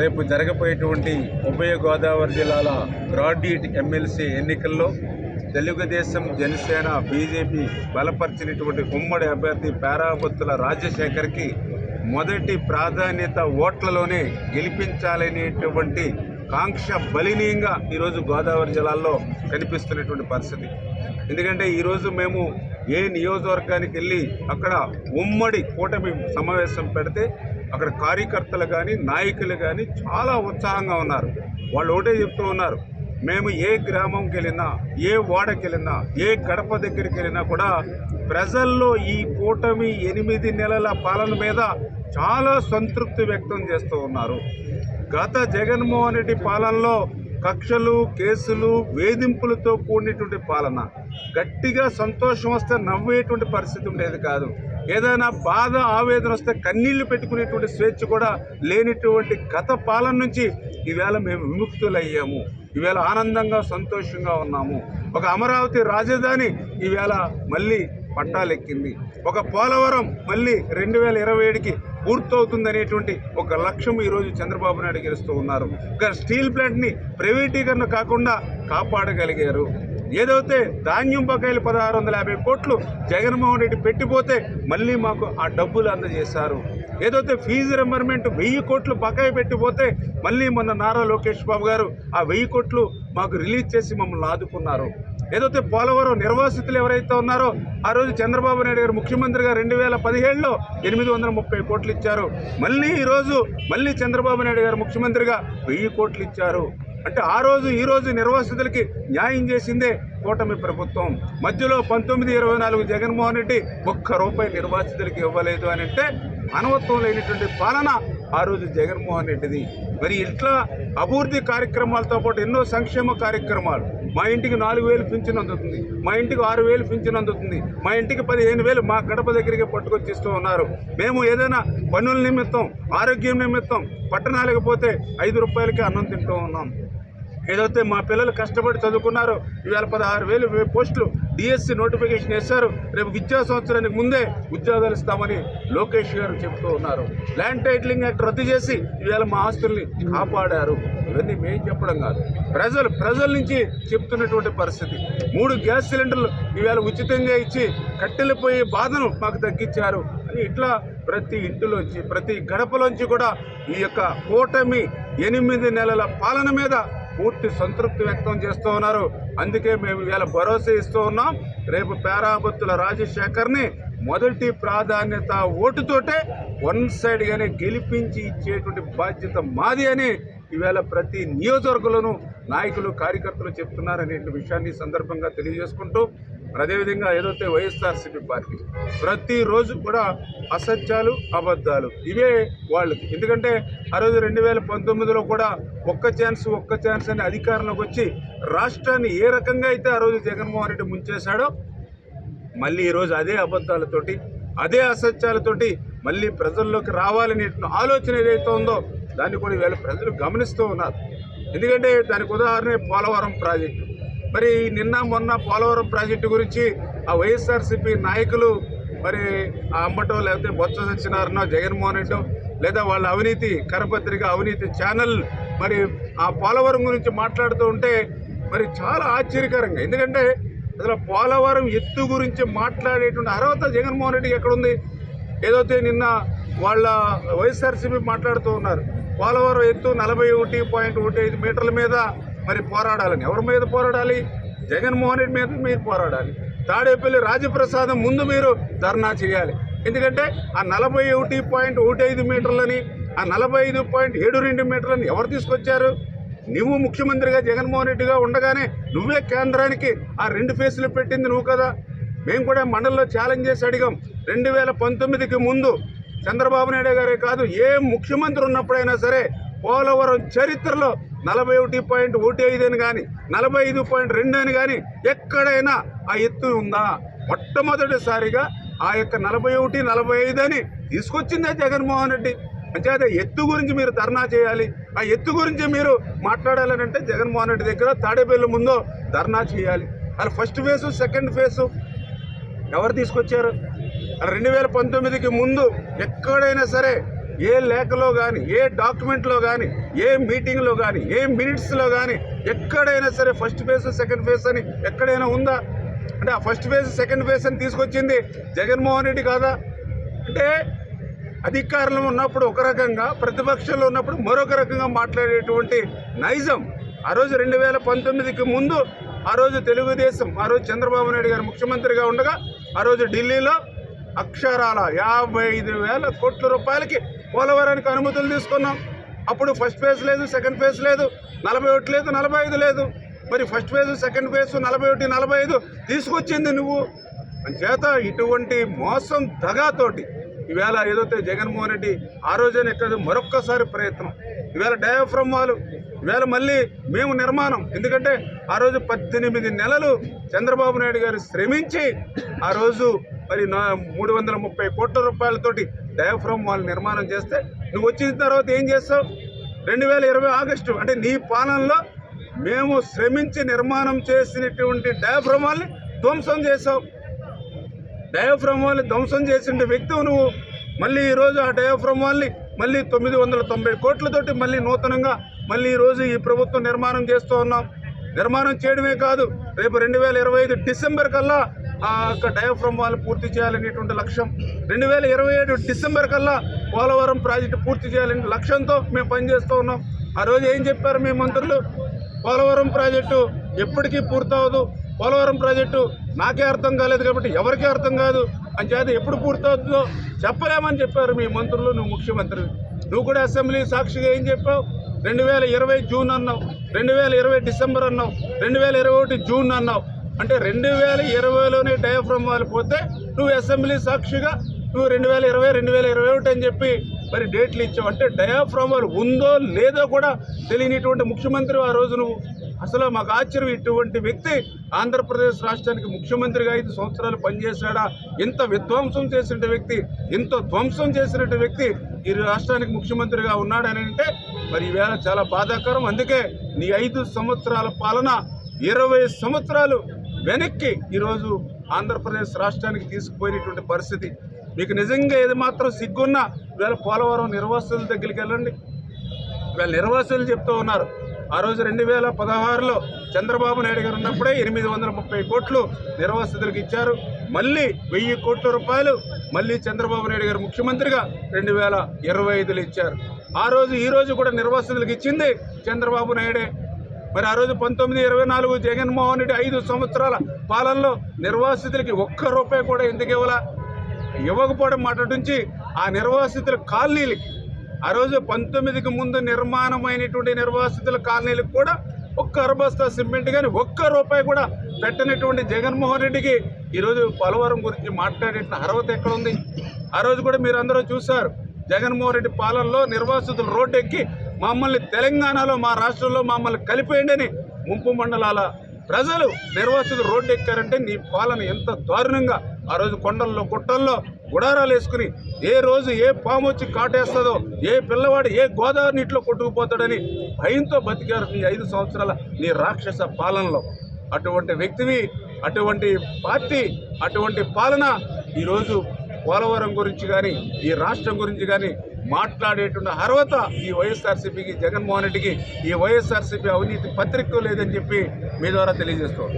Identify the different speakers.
Speaker 1: రేపు జరగబోయేటువంటి ఉభయ గోదావరి జిల్లాల గ్రాడ్యుయేట్ ఎమ్మెల్సీ ఎన్నికల్లో తెలుగుదేశం జనసేన బీజేపీ బలపరిచినటువంటి ఉమ్మడి అభ్యర్థి పేరాబొత్తుల రాజశేఖర్కి మొదటి ప్రాధాన్యత ఓట్లలోనే గెలిపించాలనేటువంటి కాంక్ష బలినీయంగా ఈరోజు గోదావరి జిల్లాల్లో కనిపిస్తున్నటువంటి పరిస్థితి. ఎందుకంటే ఈరోజు మేము ఏ నియోజకవర్గానికి వెళ్ళి అక్కడ ఉమ్మడి కూటమి సమావేశం పెడితే అక్కడ కార్యకర్తలు కానీ నాయకులు కానీ చాలా ఉత్సాహంగా ఉన్నారు. వాళ్ళు ఒకటే చెప్తూ ఉన్నారు. మేము ఏ గ్రామంకి వెళ్ళినా ఏ వాడకి వెళ్ళినా ఏ గడప దగ్గరికి వెళ్ళినా కూడా ప్రజల్లో ఈ కూటమి ఎనిమిది నెలల పాలన మీద చాలా సంతృప్తి వ్యక్తం చేస్తూ ఉన్నారు. గత జగన్మోహన్ రెడ్డి పాలనలో కక్షలు కేసులు వేధింపులతో కూడినటువంటి పాలన గట్టిగా సంతోషం వస్తే నవ్వేటువంటి పరిస్థితి ఉండేది కాదు. ఏదైనా బాధ ఆవేదన వస్తే కన్నీళ్ళు పెట్టుకునేటువంటి స్వేచ్ఛ కూడా లేనిటువంటి గత పాలన నుంచి ఈవేళ మేము విముక్తులయ్యాము. ఈవేళ ఆనందంగా సంతోషంగా ఉన్నాము. ఒక అమరావతి రాజధాని ఈవేళ మళ్ళీ పట్టాలెక్కింది. ఒక పోలవరం మళ్ళీ రెండు వేల ఇరవై ఏడుకి పూర్తవుతుందనేటువంటి ఒక లక్ష్యం ఈరోజు చంద్రబాబు నాయుడు గెలుస్తూ ఉన్నారు. ఒక స్టీల్ ప్లాంట్ని ప్రైవేటీకరణ కాకుండా కాపాడగలిగారు. ఏదైతే ధాన్యం బకాయిలు పదహారు వందల యాభై కోట్లు జగన్మోహన్ రెడ్డి పెట్టిపోతే మళ్ళీ మాకు ఆ డబ్బులు అందజేశారు. ఏదైతే ఫీజు రింబర్మెంట్ వెయ్యి కోట్లు బకాయి పెట్టిపోతే మళ్ళీ మొన్న నారా లోకేష్ బాబు గారు ఆ వెయ్యి కోట్లు మాకు రిలీజ్ చేసి మమ్మల్ని ఆదుకున్నారు. ఏదైతే పోలవరం నిర్వాసితులు ఎవరైతే ఉన్నారో ఆ రోజు చంద్రబాబు నాయుడు గారు ముఖ్యమంత్రిగా రెండు వేల పదిహేడులో ఎనిమిది వందల ముప్పై కోట్లు ఇచ్చారు. మళ్ళీ ఈరోజు మళ్ళీ చంద్రబాబు నాయుడు గారు ముఖ్యమంత్రిగా వెయ్యి కోట్లు ఇచ్చారు. అంటే ఆ రోజు ఈ రోజు నిర్వాసితులకి న్యాయం చేసిందే కూటమి ప్రభుత్వం. మధ్యలో పంతొమ్మిది ఇరవై నాలుగు జగన్మోహన్ రెడ్డి ఒక్క రూపాయి నిర్వాసితులకి ఇవ్వలేదు అని అంటే మానవత్వం లేనటువంటి పాలన ఆ రోజు జగన్మోహన్ రెడ్డిది. మరి ఇట్లా అభివృద్ధి కార్యక్రమాలతో పాటు ఎన్నో సంక్షేమ కార్యక్రమాలు మా ఇంటికి నాలుగు వేలు పింఛన్ అందుతుంది మా ఇంటికి ఆరు వేలు పింఛన్ అందుతుంది మా ఇంటికి పదిహేను వేలు మా గడప దగ్గరికి పట్టుకొచ్చిస్తూ ఉన్నారు. మేము ఏదైనా పనుల నిమిత్తం ఆరోగ్యం నిమిత్తం పట్టణాలకు పోతే ఐదు రూపాయలకి అన్నం తింటూ ఉన్నాం. ఏదైతే మా పిల్లలు కష్టపడి చదువుకున్నారో ఇవాళ పదహారు వేలు పోస్టులు డిఎస్సి నోటిఫికేషన్ వేశారు రేపు విద్యా సంవత్సరానికి ముందే ఉద్యోగాలు ఇస్తామని లోకేష్ గారు చెప్తూ ఉన్నారు. ల్యాండ్ టైటిలింగ్ యాక్ట్ రద్దు చేసి ఇవాళ మా ఆస్తుల్ని కాపాడారు. ఇవన్నీ మేము చెప్పడం కాదు. ప్రజలు ప్రజల నుంచి చెప్తున్నటువంటి పరిస్థితి. మూడు గ్యాస్ సిలిండర్లు ఇవాళ ఉచితంగా ఇచ్చి కట్టెలిపోయే బాధను మాకు తగ్గించారు అని ఇట్లా ప్రతి ఇంటిలోంచి ప్రతి గడపలోంచి కూడా ఈ యొక్క కూటమి ఎనిమిది నెలల పాలన మీద పూర్తి సంతృప్తి వ్యక్తం చేస్తూ ఉన్నారు. అందుకే మేము ఇవాళ భరోసా ఇస్తూ ఉన్నాం. రేపు పేరాబత్తుల రాజశేఖర్ని మొదటి ప్రాధాన్యత ఓటుతోటే వన్ సైడ్గానే గెలిపించి ఇచ్చేటువంటి బాధ్యత మాది అని ఈవేళ ప్రతి నియోజకవర్గంలోనూ నాయకులు కార్యకర్తలు చెప్తున్నారనే విషయాన్ని సందర్భంగా తెలియజేసుకుంటూ అదేవిధంగా ఏదైతే వైఎస్ఆర్సీపీ పార్టీ ప్రతిరోజు కూడా అసత్యాలు అబద్ధాలు ఇవే వాళ్ళకి. ఎందుకంటే ఆ రోజు రెండు వేల పంతొమ్మిదిలో కూడా ఒక్క ఛాన్స్ ఒక్క ఛాన్స్ అని అధికారంలోకి వచ్చి రాష్ట్రాన్ని ఏ రకంగా అయితే ఆ రోజు జగన్మోహన్ రెడ్డి ముంచేశాడో మళ్ళీ ఈరోజు అదే అబద్ధాలతోటి అదే అసత్యాలతోటి మళ్ళీ ప్రజల్లోకి రావాలనే ఆలోచన ఏదైతే ఉందో దాన్ని కూడా ఈవేళ ప్రజలు గమనిస్తూ ఉన్నారు. ఎందుకంటే దానికి ఉదాహరణ పోలవరం ప్రాజెక్టు. మరి నిన్న మొన్న పోలవరం ప్రాజెక్టు గురించి ఆ వైఎస్ఆర్సీపీ నాయకులు మరి ఆ అంబటో లేకపోతే బొత్స సత్యనారాయణ జగన్మోహన్ రెడ్డి లేదా వాళ్ళ అవినీతి కరపత్రిక అవినీతి ఛానల్ మరి ఆ పోలవరం గురించి మాట్లాడుతూ ఉంటే మరి చాలా ఆశ్చర్యకరంగా ఎందుకంటే అసలు పోలవరం ఎత్తు గురించి మాట్లాడేటువంటి అర్హత జగన్మోహన్ రెడ్డికి ఎక్కడుంది? ఏదైతే నిన్న వాళ్ళ వైఎస్ఆర్సీపీ మాట్లాడుతూ ఉన్నారు పోలవరం ఎత్తు నలభై ఒకటి పాయింట్ ఒకటి ఐదు మీటర్ల మీద మరి పోరాడాలని? ఎవరి మీద పోరాడాలి? జగన్మోహన్ రెడ్డి మీద మీరు పోరాడాలి. తాడేపల్లి రాజప్రసాదం ముందు మీరు ధర్నా చేయాలి. ఎందుకంటే ఆ నలభై ఒకటి పాయింట్ ఒకటి ఐదు మీటర్లని ఆ నలభై ఐదు పాయింట్ ఏడు రెండు మీటర్లని ఎవరు తీసుకొచ్చారు? నువ్వు ముఖ్యమంత్రిగా జగన్మోహన్ రెడ్డిగా ఉండగానే నువ్వే కేంద్రానికి ఆ రెండు ఫేసులు పెట్టింది నువ్వు కదా. మేము కూడా మండలిలో ఛాలెంజ్ చేసి అడిగాం. రెండు వేల పంతొమ్మిదికి ముందు చంద్రబాబు నాయుడు గారే కాదు ఏ ముఖ్యమంత్రి ఉన్నప్పుడైనా సరే పోలవరం చరిత్రలో నలభై ఒకటి పాయింట్ ఒకటి ఐదు అని కానీ నలభై ఐదు పాయింట్ రెండు అని కానీ ఎక్కడైనా ఆ ఎత్తు ఉందా? మొట్టమొదటిసారిగా ఆ యొక్క నలభై ఒకటి నలభై ఐదు అని తీసుకొచ్చిందే జగన్మోహన్ రెడ్డి. అంచేత ఎత్తు గురించి మీరు ధర్నా చేయాలి. ఆ ఎత్తు గురించి మీరు మాట్లాడాలని అంటే జగన్మోహన్ రెడ్డి దగ్గర తాడేపల్లి ముందో ధర్నా చేయాలి. అది ఫస్ట్ ఫేసు సెకండ్ ఫేసు ఎవరు తీసుకొచ్చారు? రెండు వేల పంతొమ్మిదికి ముందు ఎక్కడైనా సరే ఏ లేఖలో కానీ ఏ డాక్యుమెంట్లో కానీ ఏ మీటింగ్లో కానీ ఏ మినిట్స్లో కానీ ఎక్కడైనా సరే ఫస్ట్ ఫేజ్ సెకండ్ ఫేజ్ అని ఎక్కడైనా ఉందా? అంటే ఆ ఫస్ట్ ఫేజ్ సెకండ్ ఫేజ్ అని తీసుకొచ్చింది జగన్మోహన్ రెడ్డి కాదా? అంటే అధికారంలో ఉన్నప్పుడు ఒక రకంగా ప్రతిపక్షంలో ఉన్నప్పుడు మరొక రకంగా మాట్లాడేటువంటి నైజం. ఆ రోజు రెండు వేల పంతొమ్మిదికి ముందు ఆ రోజు తెలుగుదేశం ఆ రోజు చంద్రబాబు నాయుడు గారు ముఖ్యమంత్రిగా ఉండగా ఆ రోజు ఢిల్లీలో అక్షరాల యాభై ఐదు వేల కోట్ల రూపాయలకి పోలవరానికి అనుమతులు తీసుకున్నాం. అప్పుడు ఫస్ట్ ఫేజ్ లేదు సెకండ్ ఫేజ్ లేదు నలభై ఒకటి లేదు నలభై ఐదు లేదు. మరి ఫస్ట్ ఫేజ్ సెకండ్ ఫేజ్ నలభై ఒకటి నలభై ఐదు తీసుకొచ్చింది నువ్వు. చేత ఇటువంటి మోసం దగాతోటి ఈవేళ ఏదైతే జగన్మోహన్ రెడ్డి ఆ రోజైనా ఎక్కడ మరొక్కసారి ప్రయత్నం. ఈవేళ డయాఫ్రమ్ వాళ్ళు ఈవేళ మళ్ళీ మేము నిర్మాణం. ఎందుకంటే ఆ రోజు పద్దెనిమిది నెలలు చంద్రబాబు నాయుడు గారు శ్రమించి ఆ రోజు మరి నా మూడు వందల ముప్పై కోట్ల రూపాయలతోటి డయాఫ్రమ్ వాళ్ళు నిర్మాణం చేస్తే నువ్వు వచ్చిన తర్వాత ఏం చేస్తావు? రెండు వేల ఇరవై ఆగస్టు అంటే నీ పాలనలో మేము శ్రమించి నిర్మాణం చేసినటువంటి డయాఫ్రమ్ వాళ్ళని ధ్వంసం చేసావు డయాఫ్రమ్ వాళ్ళని ధ్వంసం చేసిన వ్యక్తివు నువ్వు. మళ్ళీ ఈరోజు ఆ డయాఫ్రమ్ వాళ్ళని మళ్ళీ తొమ్మిది వందల తొంభై కోట్లతోటి మళ్ళీ నూతనంగా మళ్ళీ ఈరోజు ఈ ప్రభుత్వం నిర్మాణం చేస్తూ ఉన్నాం. నిర్మాణం చేయడమే కాదు రేపు రెండు వేల ఇరవై ఐదు డిసెంబర్ కల్లా ఆ యొక్క డయాఫ్రమ్ వాళ్ళు పూర్తి చేయాలనేటువంటి లక్ష్యం. రెండు వేల ఇరవై ఏడు డిసెంబర్ కల్లా పోలవరం ప్రాజెక్టు పూర్తి చేయాలనే లక్ష్యంతో మేము పనిచేస్తూ ఉన్నాం. ఆ రోజు ఏం చెప్పారు మీ మంత్రులు? పోలవరం ప్రాజెక్టు ఎప్పటికీ పూర్తవదు. పోలవరం ప్రాజెక్టు నాకే అర్థం కాలేదు కాబట్టి ఎవరికీ అర్థం కాదు. అని చేత ఎప్పుడు పూర్తవుతుందో చెప్పలేమని చెప్పారు మీ మంత్రులు నువ్వు ముఖ్యమంత్రి. నువ్వు కూడా అసెంబ్లీ సాక్షిగా ఏం చెప్పావు? రెండు వేల ఇరవై జూన్ అన్నావు. రెండు వేల ఇరవై డిసెంబర్ అన్నావు. రెండు వేల ఇరవై ఒకటి జూన్ అన్నావు. అంటే రెండు వేల ఇరవైలోనే డయాఫ్రమ్ వాళ్ళు పోతే నువ్వు అసెంబ్లీ సాక్షిగా నువ్వు రెండు వేల ఇరవై రెండు వేల ఇరవై ఒకటి అని చెప్పి మరి డేట్లు ఇచ్చావు. అంటే డయాఫ్రమ్ వాళ్ళు ఉందో లేదో కూడా తెలియనిటువంటి ముఖ్యమంత్రి ఆ రోజు నువ్వు. అసలు మాకు ఆశ్చర్యం ఇటువంటి వ్యక్తి ఆంధ్రప్రదేశ్ రాష్ట్రానికి ముఖ్యమంత్రిగా ఐదు సంవత్సరాలు పనిచేశాడా? ఇంత విధ్వంసం చేసిన వ్యక్తి ఇంత ధ్వంసం చేసినటువంటి వ్యక్తి ఈ రాష్ట్రానికి ముఖ్యమంత్రిగా ఉన్నాడని అంటే మరి ఈవేళ చాలా బాధాకరం. అందుకే నీ ఐదు సంవత్సరాల పాలన ఇరవై సంవత్సరాలు వెనక్కి ఈరోజు ఆంధ్రప్రదేశ్ రాష్ట్రానికి తీసుకుపోయినటువంటి పరిస్థితి. మీకు నిజంగా ఏది మాత్రం సిగ్గున్నా వీళ్ళ పోలవరం నిర్వాసితుల దగ్గరికి వెళ్ళండి. వీళ్ళ నిర్వాసులు చెప్తూ ఉన్నారు ఆ రోజు రెండు వేల పదహారులో చంద్రబాబు నాయుడు గారు ఉన్నప్పుడే ఎనిమిది వందల ముప్పై కోట్లు నిర్వాసితులకు ఇచ్చారు. మళ్ళీ వెయ్యి కోట్ల రూపాయలు మళ్ళీ చంద్రబాబు నాయుడు గారు ముఖ్యమంత్రిగా రెండు వేల ఇరవై ఐదులు ఇచ్చారు. ఆ రోజు ఈ రోజు కూడా నిర్వాసితులకు ఇచ్చింది చంద్రబాబు నాయుడే. మరి ఆ రోజు పంతొమ్మిది ఇరవై నాలుగు జగన్మోహన్ రెడ్డి ఐదు సంవత్సరాల పాలనలో నిర్వాసితులకి ఒక్క రూపాయి కూడా ఎందుకు ఇవ్వాల? ఇవ్వకపోవడం మాట నుంచి ఆ నిర్వాసితుల కాలనీలకి ఆ రోజు పంతొమ్మిదికి ముందు నిర్మాణమైనటువంటి నిర్వాసితుల కాలనీలకు కూడా ఒక్క అరబస్తా సిమెంట్ కానీ ఒక్క రూపాయి కూడా పెట్టనటువంటి జగన్మోహన్ రెడ్డికి ఈరోజు పోలవరం గురించి మాట్లాడేట అర్హత ఎక్కడ ఉంది ఆ రోజు కూడా మీరు అందరూ చూశారు జగన్మోహన్ రెడ్డి పాలనలో నిర్వాసితులు రోడ్డు ఎక్కి మమ్మల్ని తెలంగాణలో మా రాష్ట్రంలో మమ్మల్ని కలిపేయండి అని ముంపు మండలాల ప్రజలు నిర్వాసితులు రోడ్డు ఎక్కారంటే నీ పాలన ఎంత దారుణంగా. ఆ రోజు కొండల్లో గుట్టల్లో గుడారాలు వేసుకుని ఏ రోజు ఏ పాము వచ్చి కాటేస్తుందో ఏ పిల్లవాడు ఏ గోదావరి నీటిలో కొట్టుకుపోతాడని భయంతో బతికారు నీ ఐదు సంవత్సరాల నీ రాక్షస పాలనలో. అటువంటి వ్యక్తివి అటువంటి పార్టీ అటువంటి పాలన ఈరోజు పోలవరం గురించి కానీ ఈ రాష్ట్రం గురించి కానీ మాట్లాడేటువంటి అర్హత ఈ వైఎస్ఆర్సీపీకి జగన్మోహన్ రెడ్డికి ఈ వైఎస్ఆర్సీపీ అవినీతి పత్రిక లేదని చెప్పి మీ ద్వారా తెలియజేస్తాం